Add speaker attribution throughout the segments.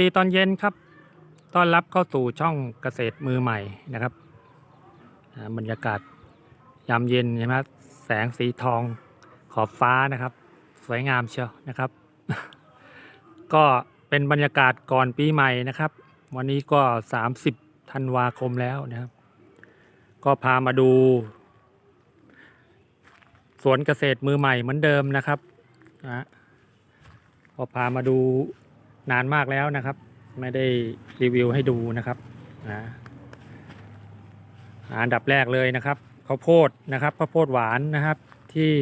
Speaker 1: ดีตอนเย็นครับ ต้อนรับเข้าสู่ช่องเกษตรมือใหม่นะครับ บรรยากาศยามเย็นใช่ไหมแสงสีทองขอบฟ้านะครับ สวยงามเชียวนะครับ ก็เป็นบรรยากาศก่อนปีใหม่นะครับ วันนี้ก็ 30ธันวาคมแล้วนะครับ ก็พามาดู สวนเกษตรมือใหม่เหมือนเดิมนะครับนะพอพามาดู นานมากแล้วนะครับ ไม่ได้รีวิวให้ดูนะครับนะอันดับแรกเลยนะครับข้าวโพดนะครับข้าวโพดหวานนะครับที่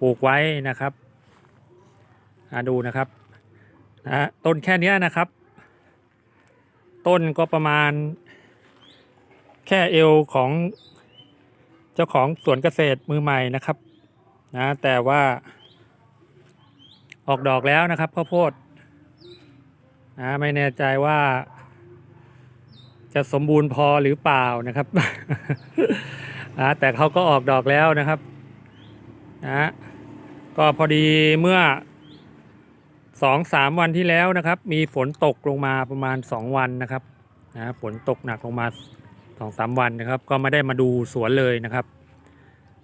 Speaker 1: ปลูกไว้นะครับอ่าดูนะครับนะต้นแค่นี้นะครับ ต้นก็ประมาณ แค่เอวของเจ้าของสวนเกษตรมือใหม่นะครับนะแต่ว่าออกดอกแล้วนะครับข้าวโพด นะไม่แน่ใจว่า จะสมบูรณ์พอหรือเปล่านะครับนะแต่เขาก็ออกดอกแล้วนะครับนะก็พอดีเมื่อสองสามวันที่แล้วนะครับ มีฝนตกลงมาประมาณสองวันนะครับนะฝนตกหนักลงมาสองสามวันนะครับ ก็ไม่ได้มาดูสวนเลยนะครับ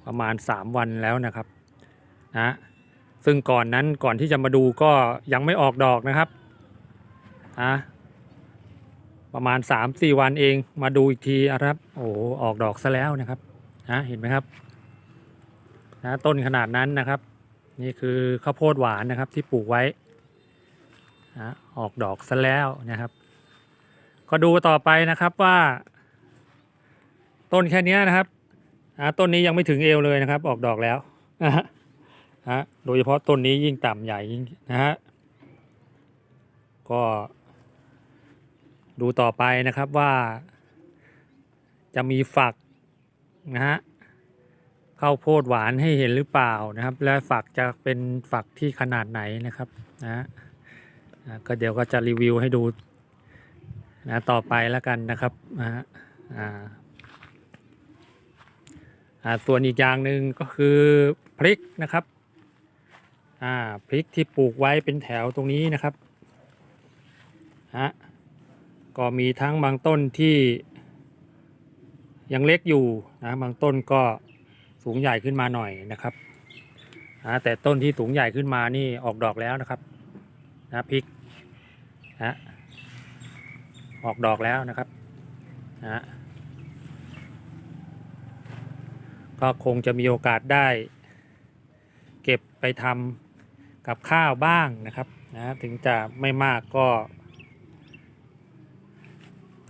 Speaker 1: ประมาณสามวันแล้วนะครับนะซึ่งก่อนนั้นก่อนที่จะมาดูก็ยังไม่ออกดอกนะครับ อะประมาณ3-4วันเองมาดูอีกทีอะครับ โอ้โหออกดอกซะแล้วนะครับนะเห็นไหมครับนะต้นขนาดนั้นนะครับ นี่คือข้าวโพดหวานนะครับที่ปลูกไว้นะออกดอกซะแล้วนะครับ ก็ดูต่อไปนะครับว่า ต้นแค่นี้นะครับอะต้นนี้ยังไม่ถึงเอวเลยนะครับ ออกดอกแล้วนะฮะฮะโดยเฉพาะต้นนี้ยิ่งต่ำใหญ่ยิ่งนะฮะก็ ดูต่อไปนะครับว่า จะมีฝักนะฮะข้าวโพดหวานให้เห็นหรือเปล่านะครับ และฝักจะเป็นฝักที่ขนาดไหนนะครับนะฮะก็เดี๋ยวก็จะรีวิวให้ดูนะต่อไปแล้วกันนะครับนะฮะอ่าอ่าส่วนอีกอย่างหนึ่งก็คือพริกนะครับอ่าพริกที่ปลูกไว้เป็นแถวตรงนี้นะครับฮะ ก็มีทั้งบางต้นที่ยังเล็กอยู่นะบางต้นก็สูงใหญ่ขึ้นมาหน่อยนะครับอ่าแต่ต้นที่สูงใหญ่ขึ้นมานี่ออกดอกแล้วนะครับนะพริกนะออกดอกแล้วนะครับนะก็คงจะมีโอกาสได้ เก็บไปทำกับข้าวบ้างนะครับนะถึงจะไม่มากก็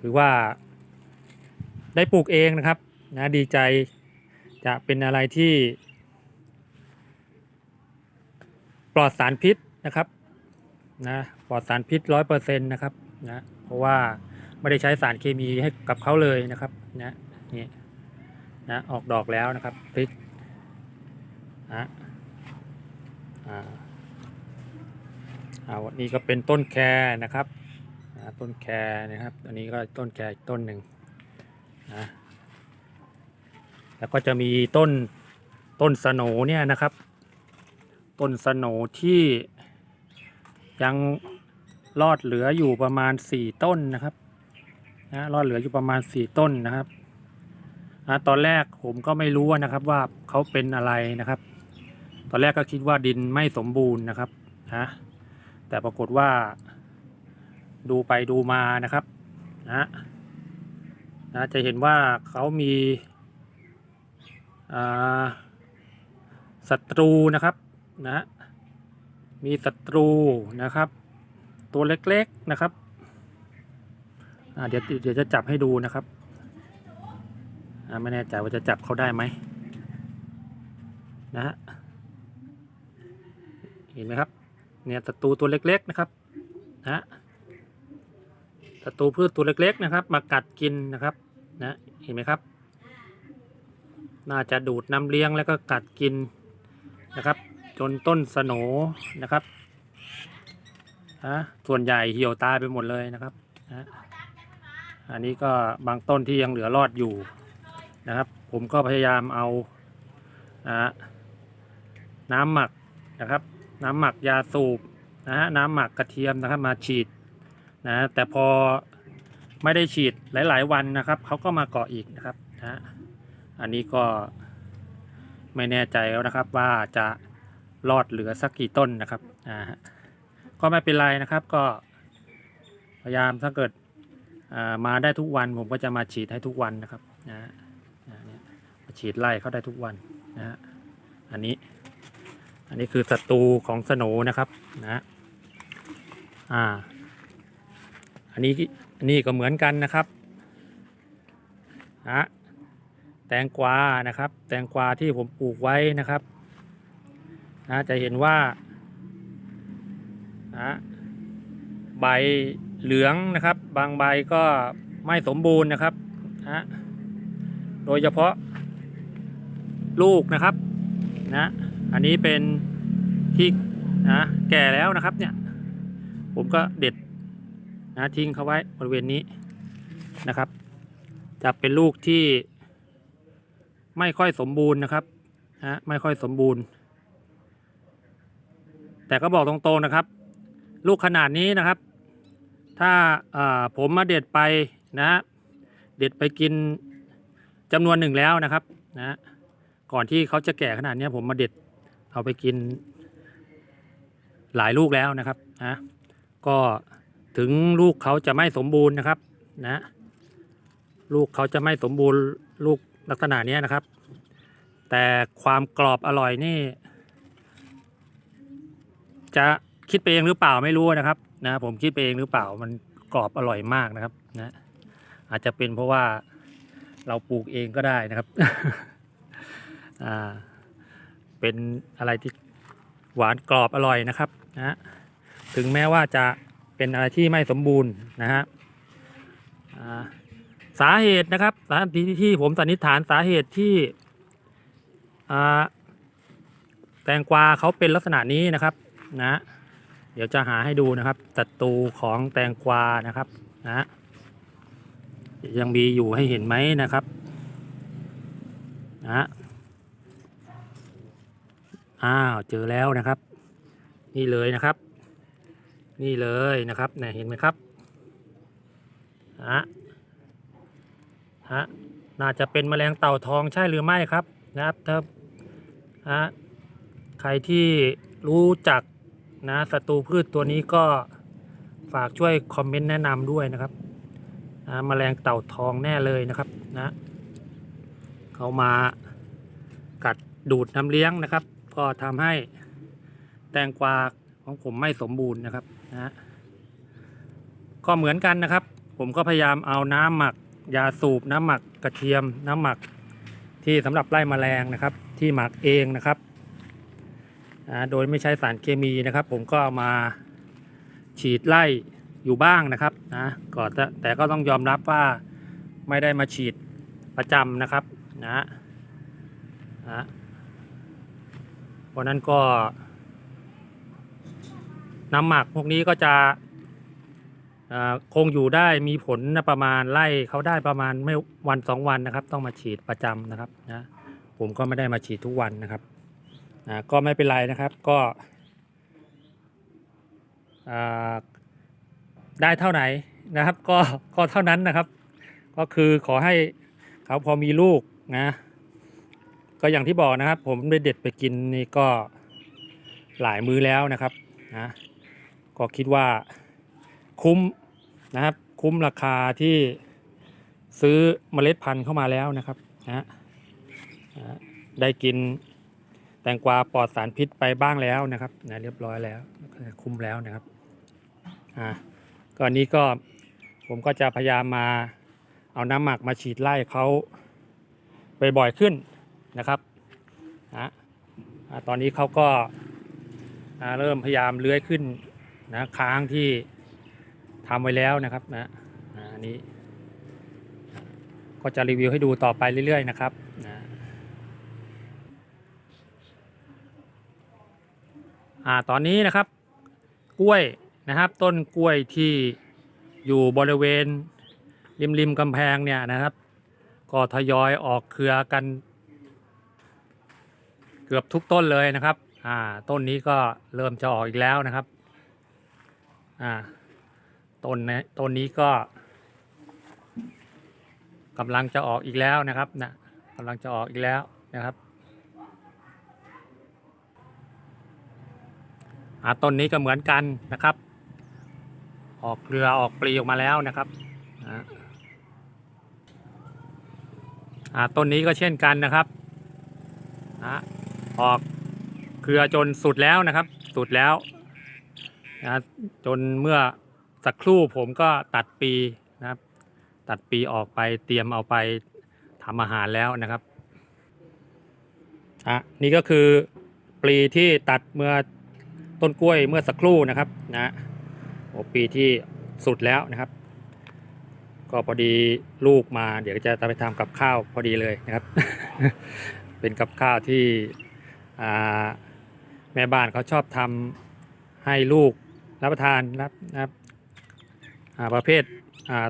Speaker 1: ถือว่า ได้ปลูกเองนะครับนะดีใจจะเป็นอะไรที่ ปลอดสารพิษนะครับนะปลอดสารพิษร้อยเปอร์เซ็นต์นะครับนะเพราะว่าไม่ได้ใช้สารเคมีให้กับเขาเลยนะครับนะนี่นะออกดอกแล้วนะครับพริกนะอ่าอ่าวันนี้ก็เป็นต้นแครนะครับ ต้นแครนะครับ อันนี้ก็ต้นแครอีกต้นหนึ่งนะแล้วก็จะมีต้นต้นสโหนเนี่ยนะครับ ต้นสโหนที่ยังรอดเหลืออยู่ประมาณสี่ต้นนะครับนะรอดเหลืออยู่ประมาณสี่ต้นนะครับนะตอนแรกผมก็ไม่รู้นะครับว่าเขาเป็นอะไรนะครับ ตอนแรกก็คิดว่าดินไม่สมบูรณ์นะครับนะแต่ปรากฏว่า ดูไปดูมานะครับนะนะจะเห็นว่าเขามีอ่าศัตรูนะครับนะมีศัตรูนะครับ ตัวเล็กๆนะครับเดี๋ยวเดี๋ยวจะจับให้ดูนะครับไม่แน่ใจว่าจะจับเขาได้ไหมนะฮะเห็นไหมครับเนี่ยศัตรูตัวเล็กๆนะครับนะ ศัตรูพืชตัวเล็กๆนะครับ มากัดกินนะครับนะเห็นไหมครับ น่าจะดูดน้ำเลี้ยงแล้วก็กัดกินนะครับ จนต้นสโนนะครับนะส่วนใหญ่เหี่ยวตายไปหมดเลยนะครับนะอันนี้ก็บางต้นที่ยังเหลือรอดอยู่นะครับ ผมก็พยายามเอานะน้ำหมักนะครับ น้ำหมักยาสูบนะฮะน้ำหมักกระเทียมนะครับ มาฉีด นะแต่พอไม่ได้ฉีดหลาย ๆ วันนะครับเขาก็มาเกาะอีกนะครับนะอันนี้ก็ไม่แน่ใจแล้วนะครับว่าจะรอดเหลือสักกี่ต้นนะครับนะฮะก็ไม่เป็นไรนะครับก็ พยายามถ้าเกิดามาได้ทุกวันผมก็จะมาฉีดให้ทุกวันนะครับนะมาฉีดไล่เขาได้ทุกวันนะฮะอันนี้อันนี้คือศัตรูของสโนนะครับนะอ่า อันนี้อันนี้ก็เหมือนกันนะครับนะแตงกวานะครับ แตงกวาที่ผมปลูกไว้นะครับนะจะเห็นว่านะใบเหลืองนะครับ บางใบก็ไม่สมบูรณ์นะครับนะโดยเฉพาะลูกนะครับนะอันนี้เป็นที่นะแก่แล้วนะครับเนี่ย ผมก็เด็ด นะทิ้งเขาไว้บริเวณนี้นะครับ จะเป็นลูกที่ไม่ค่อยสมบูรณ์นะครับนะไม่ค่อยสมบูรณ์ แต่ก็บอกตรงๆนะครับ ลูกขนาดนี้นะครับ ถ้าาผมมาเด็ดไปนะเด็ดไปกินจำนวนหนึ่งแล้วนะครับนะก่อนที่เขาจะแก่ขนาดนี้ผมมาเด็ดเอาไปกินหลายลูกแล้วนะครับนะก็ ถึงลูกเขาจะไม่สมบูรณ์นะครับ นะ ลูกเขาจะไม่สมบูรณ์ลูกลักษณะนี้นะครับ แต่ความกรอบอร่อยนี่ จะคิดไปเองหรือเปล่าไม่รู้นะครับ นะ ผมคิดไปเองหรือเปล่ามันกรอบอร่อยมากนะครับ นะ อาจจะเป็นเพราะว่าเราปลูกเองก็ได้นะครับ อ่า เป็นอะไรที่หวานกรอบอร่อยนะครับ นะ ถึงแม้ว่าจะ เป็นอะไรที่ไม่สมบูรณ์นะฮะสาเหตุนะครับสาเหตุที่ผมสันนิษฐานสาเหตุที่แตงกวาเขาเป็นลักษณะนี้นะครับนะเดี๋ยวจะหาให้ดูนะครับศัตรูของแตงกวานะครับนะยังมีอยู่ให้เห็นไหมนะครับนะอ้าวเจอแล้วนะครับ นี่เลยนะครับ นี่เลยนะครับเนี่ยเห็นไหมครับฮะฮะน่าจะเป็นแมลงเต่าทองใช่หรือไม่ครับนะครับถ้าฮะใครที่รู้จักนะศัตรูพืชตัวนี้ก็ฝากช่วยคอมเมนต์แนะนำด้วยนะครับนะแมลงเต่าทองแน่เลยนะครับนะเขามากัดดูดน้ำเลี้ยงนะครับ ก็ทำให้แตงกวาของผมไม่สมบูรณ์นะครับ นะก็เหมือนกันนะครับ ผมก็พยายามเอาน้ำหมัก ยาสูบน้ำหมักกระเทียม น้ำหมักที่สำหรับไล่แมลงนะครับ ที่หมักเองนะครับนะโดยไม่ใช้สารเคมีนะครับ ผมก็ามาฉีดไล่อยู่บ้างนะครับนะก็แต่แต่ก็ต้องยอมรับว่าไม่ได้มาฉีดประจำนะครับนะนะเพราะนั้นก็ น้ำหมักพวกนี้ก็จะคงอยู่ได้มีผลประมาณไล่เขาได้ประมาณไม่วันสองวันนะครับ ต้องมาฉีดประจำนะครับนะผมก็ไม่ได้มาฉีดทุกวันนะครับนะก็ไม่เป็นไรนะครับก็ได้เท่าไหนนะครับ ก็ก็เท่านั้นนะครับ ก็คือขอให้เขาพอมีลูกนะก็อย่างที่บอกนะครับ ผมได้เด็ดไปกินนี่ก็หลายมื้อแล้วนะครับนะ ก็คิดว่าคุ้มนะครับ คุ้มราคาที่ซื้อเมล็ดพันธุ์เข้ามาแล้วนะครับนะนะได้กินแตงกวาปลอดสารพิษไปบ้างแล้วนะครับนะเรียบร้อยแล้วคุ้มแล้วนะครับอ่าก็อันนี้ก็ผมก็จะพยายามมาเอาน้ำหมักมาฉีดไล่เขาบ่อยๆขึ้นนะครับนะตอนนี้เขาก็เริ่มพยายามเลื้อยขึ้น นะค้างที่ทำไว้แล้วนะครับนะอันนี้อ่ก็จะรีวิวให้ดูต่อไปเรื่อย ๆ นะครับนะอ่าตอนนี้นะครับ กล้วยนะครับ ต้นกล้วยที่อยู่บริเวณ ริมริมๆกำแพงเนี่ยนะครับ ก็ทยอยออกเครือกัน เกือบทุกต้นเลยนะครับอ่าต้นนี้ก็เริ่มจะออกอีกแล้วนะครับ อ่าต้นนะต้นนี้ก็กำลังจะออกอีกแล้วนะครับนะกำลังจะออกอีกแล้วนะครับอาต้นนี้ก็เหมือนกันนะครับ ออกเครือออกปลีออกมาแล้วนะครับอาต้นนี้ก็เช่นกันนะครับออกเครือจนสุดแล้วนะครับ สุดแล้ว นะจนเมื่อสักครู่ผมก็ตัดปีนะครับ ตัดปีออกไปเตรียมเอาไปทำอาหารแล้วนะครับอะนี่ก็คือปลีที่ตัดเมื่อต้นกล้วยเมื่อสักครู่นะครับนะโอปีที่สุดแล้วนะครับ ก็พอดีลูกมาเดี๋ยวจะไปทำกับข้าวพอดีเลยนะครับ เป็นกับข้าวที่แม่บ้านเขาชอบทำให้ลูก รับประทานนะครับนะครับประเภทอ่า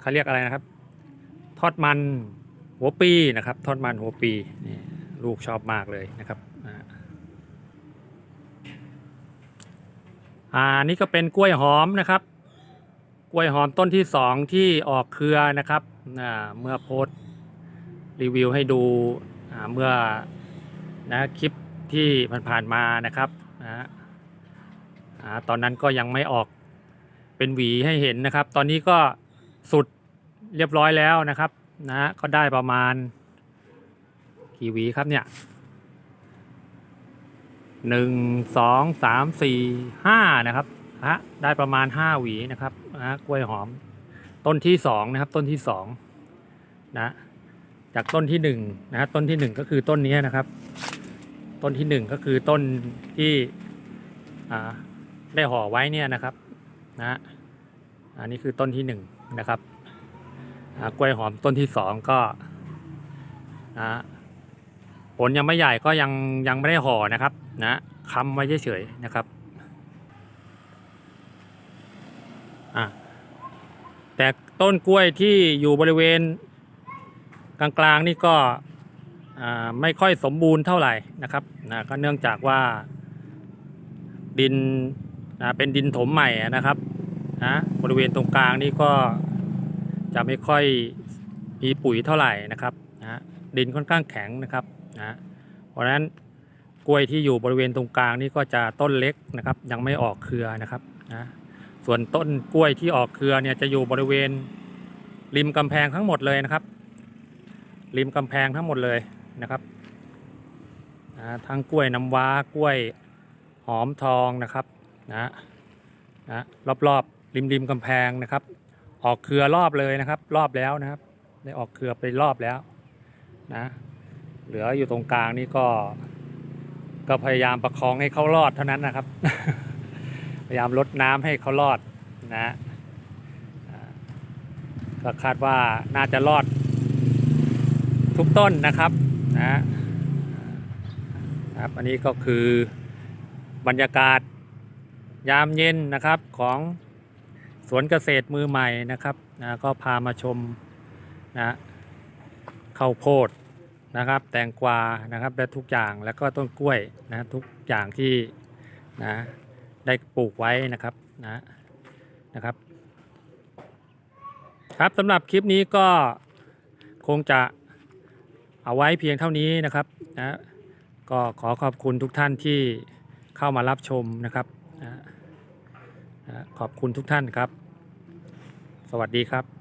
Speaker 1: เขาเรียกอะไรนะครับ ทอดมันหัวปีนะครับ ทอดมันหัวปีนี่ลูกชอบมากเลยนะครับอ่านี่ก็เป็นกล้วยหอมนะครับ กล้วยหอมต้นที่สองที่ออกเครือนะครับอ่าเมื่อโพสรีวิวให้ดูอ่าเมื่อนะคลิปที่ผ่านๆมานะครับนะ อ่าตอนนั้นก็ยังไม่ออกเป็นหวีให้เห็นนะครับ ตอนนี้ก็สุดเรียบร้อยแล้วนะครับนะก็ได้ประมาณ กี่หวีครับเนี่ยหนึ่งสองสามสี่ห้านะครับฮะได้ประมาณ5หวีนะครับนะกล้วยหอม ต้นที่2นะครับ ต้นที่2นะจากต้นที่1นะฮะต้นที่1ก็คือต้นนี้นะครับ ต้นที่1ก็คือต้นที่อ่า ได้ห่อไว้เนี่ยนะครับนะอันนี้คือต้นที่1นนะครับกล้วยหอมต้นที่ 2 ก็นะผลยังไม่ใหญ่ก็ยังยังไม่ได้ห่อนะครับนะค้ำไว้เฉยๆนะครับอะแต่ต้นกล้วยที่อยู่บริเวณกลางๆนี่ก็อ่าไม่ค่อยสมบูรณ์เท่าไหร่นะครับนะก็เนื่องจากว่าดิน นะเป็นดินถมใหม่นะครับนะบริเวณตรงกลางนี่ก็จะไม่ค่อยมีปุ๋ยเท่าไหร่นะครับนะดินค่อนข้างแข็งนะครับนะเพราะฉะนั้นกล้วยที่อยู่บริเวณตรงกลางนี่ก็จะต้นเล็กนะครับ ยังไม่ออกเครือนะครับนะส่วนต้นกล้วยที่ออกเครือเนี่ยจะอยู่บริเวณริมกำแพงทั้งหมดเลยนะครับ ริมกำแพงทั้งหมดเลยนะครับนะทั้งกล้วยน้ำว้ากล้วยหอมทองนะครับ นะนะรอบๆริมริมกำแพงนะครับ ออกเครือรอบเลยนะครับ รอบแล้วนะครับ ได้ออกเครือไปรอบแล้วนะเหลืออยู่ตรงกลางนี่ก็ ก็พยายามประคองให้เขารอดเท่านั้นนะครับ พยายามลดน้ำให้เขารอดนะก็คาดว่าน่าจะรอดทุกต้นนะครับนะครับ อันนี้ก็คือบรรยากาศ ยามเย็นนะครับของสวนเกษตรมือใหม่นะครับนะก็พามาชมนะข้าวโพดนะครับ แตงกวานะครับและทุกอย่างแล้วก็ต้นกล้วยนะทุกอย่างที่นะได้ปลูกไว้นะครับนะนะครับ ครับสำหรับคลิปนี้ก็คงจะเอาไว้เพียงเท่านี้นะครับนะก็ขอขอบคุณทุกท่านที่เข้ามารับชมนะครับนะ ขอบคุณทุกท่านครับ สวัสดีครับ